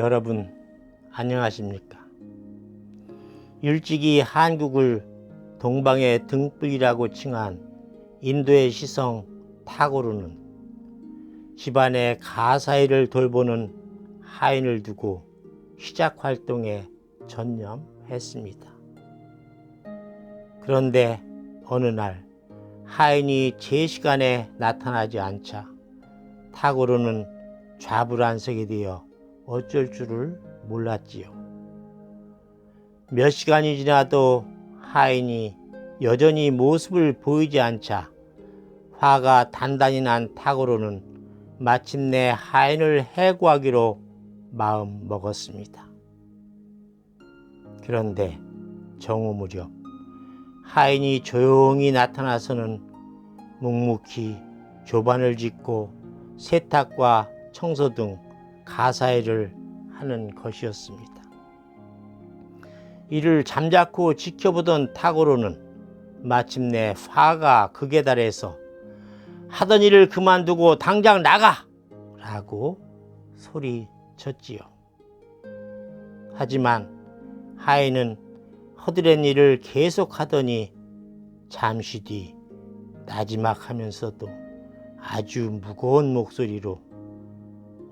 여러분 안녕하십니까? 일찍이 한국을 동방의 등불이라고 칭한 인도의 시성 타고르는 집안의 가사일을 돌보는 하인을 두고 시작 활동에 전념했습니다. 그런데 어느 날 하인이 제 시간에 나타나지 않자 타고르는 좌불안석이 되어 어쩔 줄을 몰랐지요. 몇 시간이 지나도 하인이 여전히 모습을 보이지 않자 화가 단단히 난 탁으로는 마침내 하인을 해고하기로 마음 먹었습니다. 그런데 정오 무렵 하인이 조용히 나타나서는 묵묵히 조반을 짓고 세탁과 청소 등 가사일을 하는 것이었습니다. 이를 잠자코 지켜보던 탁오로는 마침내 화가 극에 달해서 하던 일을 그만두고 당장 나가! 라고 소리쳤지요. 하지만 하인은 허드렛 일을 계속하더니 잠시 뒤 나지막하면서도 아주 무거운 목소리로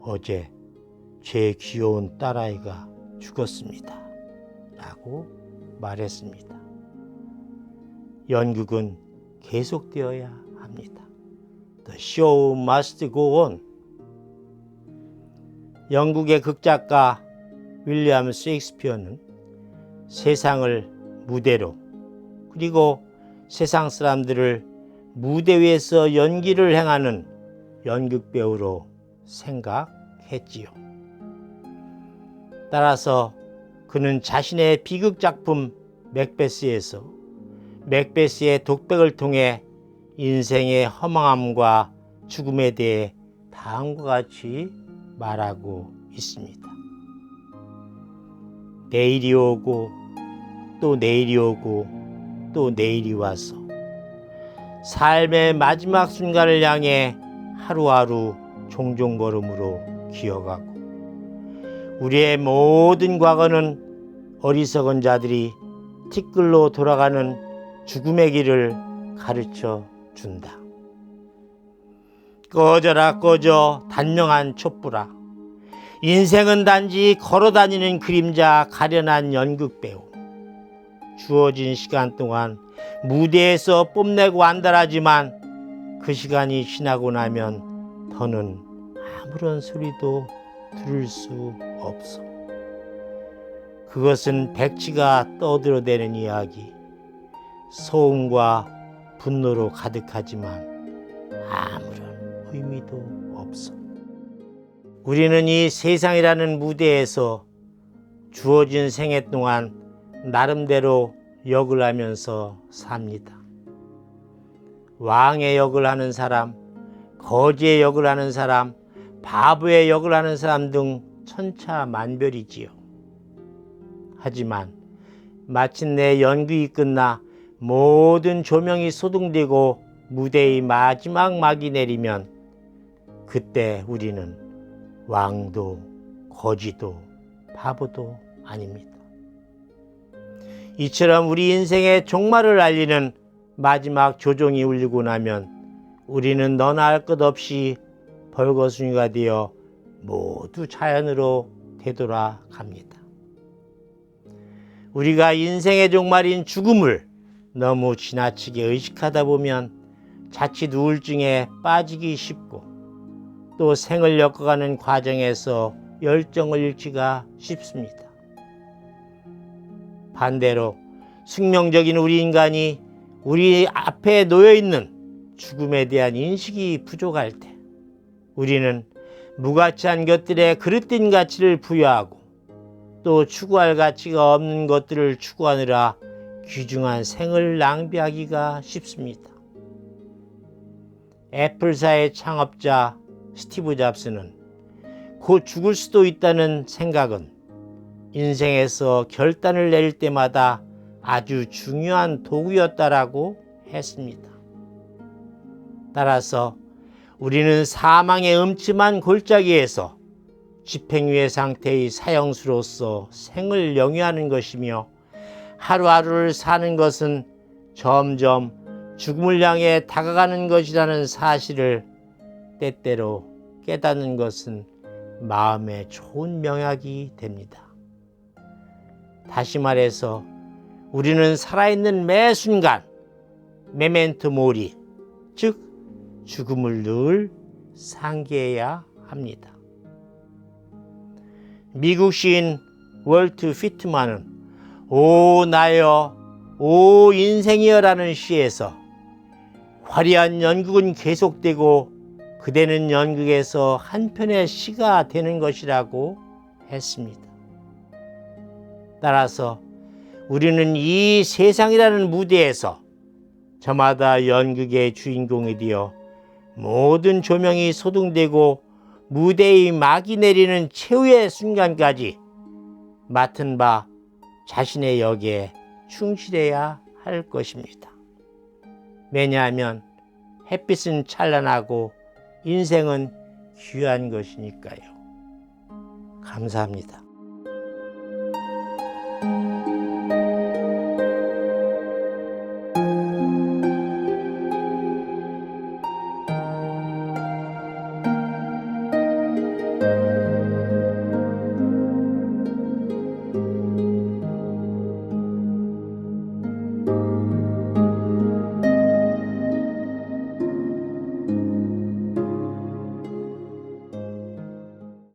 어제 제 귀여운 딸아이가 죽었습니다. 라고 말했습니다. 연극은 계속되어야 합니다. The show must go on. 영국의 극작가 윌리엄 셰익스피어는 세상을 무대로 그리고 세상 사람들을 무대 위에서 연기를 행하는 연극 배우로 생각했지요. 따라서 그는 자신의 비극 작품 맥베스에서 맥베스의 독백을 통해 인생의 허망함과 죽음에 대해 다음과 같이 말하고 있습니다. 내일이 오고 또 내일이 오고 또 내일이 와서 삶의 마지막 순간을 향해 하루하루 종종 걸음으로 기어가고 우리의 모든 과거는 어리석은 자들이 티끌로 돌아가는 죽음의 길을 가르쳐 준다. 꺼져라 꺼져 단명한 촛불아. 인생은 단지 걸어다니는 그림자 가련한 연극배우. 주어진 시간 동안 무대에서 뽐내고 안달하지만 그 시간이 지나고 나면 더는 아무런 소리도 들을 수 없어. 그것은 백지가 떠들어대는 이야기, 소음과 분노로 가득하지만 아무런 의미도 없어. 우리는 이 세상이라는 무대에서 주어진 생애 동안 나름대로 역을 하면서 삽니다. 왕의 역을 하는 사람, 거지의 역을 하는 사람, 바보의 역을 하는 사람 등 천차만별이지요. 하지만 마침내 연극이 끝나 모든 조명이 소등되고 무대의 마지막 막이 내리면 그때 우리는 왕도 거지도 바보도 아닙니다. 이처럼 우리 인생의 종말을 알리는 마지막 조종이 울리고 나면 우리는 너나 할 것 없이 벌거숭이가 되어 모두 자연으로 되돌아 갑니다. 우리가 인생의 종말인 죽음을 너무 지나치게 의식하다 보면 자칫 우울증에 빠지기 쉽고 또 생을 엮어가는 과정에서 열정을 잃기가 쉽습니다. 반대로 숙명적인 우리 인간이 우리 앞에 놓여 있는 죽음에 대한 인식이 부족할 때 우리는 무가치한 것들에 그릇된 가치를 부여하고 또 추구할 가치가 없는 것들을 추구하느라 귀중한 생을 낭비하기가 쉽습니다. 애플사의 창업자 스티브 잡스는 곧 죽을 수도 있다는 생각은 인생에서 결단을 내릴 때마다 아주 중요한 도구였다라고 했습니다. 따라서 우리는 사망의 음침한 골짜기에서 집행유예 상태의 사형수로서 생을 영위하는 것이며 하루하루를 사는 것은 점점 죽음을 향해 다가가는 것이라는 사실을 때때로 깨닫는 것은 마음에 좋은 명약이 됩니다. 다시 말해서 우리는 살아있는 매 순간 메멘토 모리, 즉 죽음을 늘 상기해야 합니다. 미국 시인 월트 피트만은 오 나여 오 인생이여라는 시에서 화려한 연극은 계속되고 그대는 연극에서 한편의 시가 되는 것이라고 했습니다. 따라서 우리는 이 세상이라는 무대에서 저마다 연극의 주인공이 되어 모든 조명이 소등되고 무대의 막이 내리는 최후의 순간까지 맡은 바 자신의 역에 충실해야 할 것입니다. 왜냐하면 햇빛은 찬란하고 인생은 귀한 것이니까요. 감사합니다.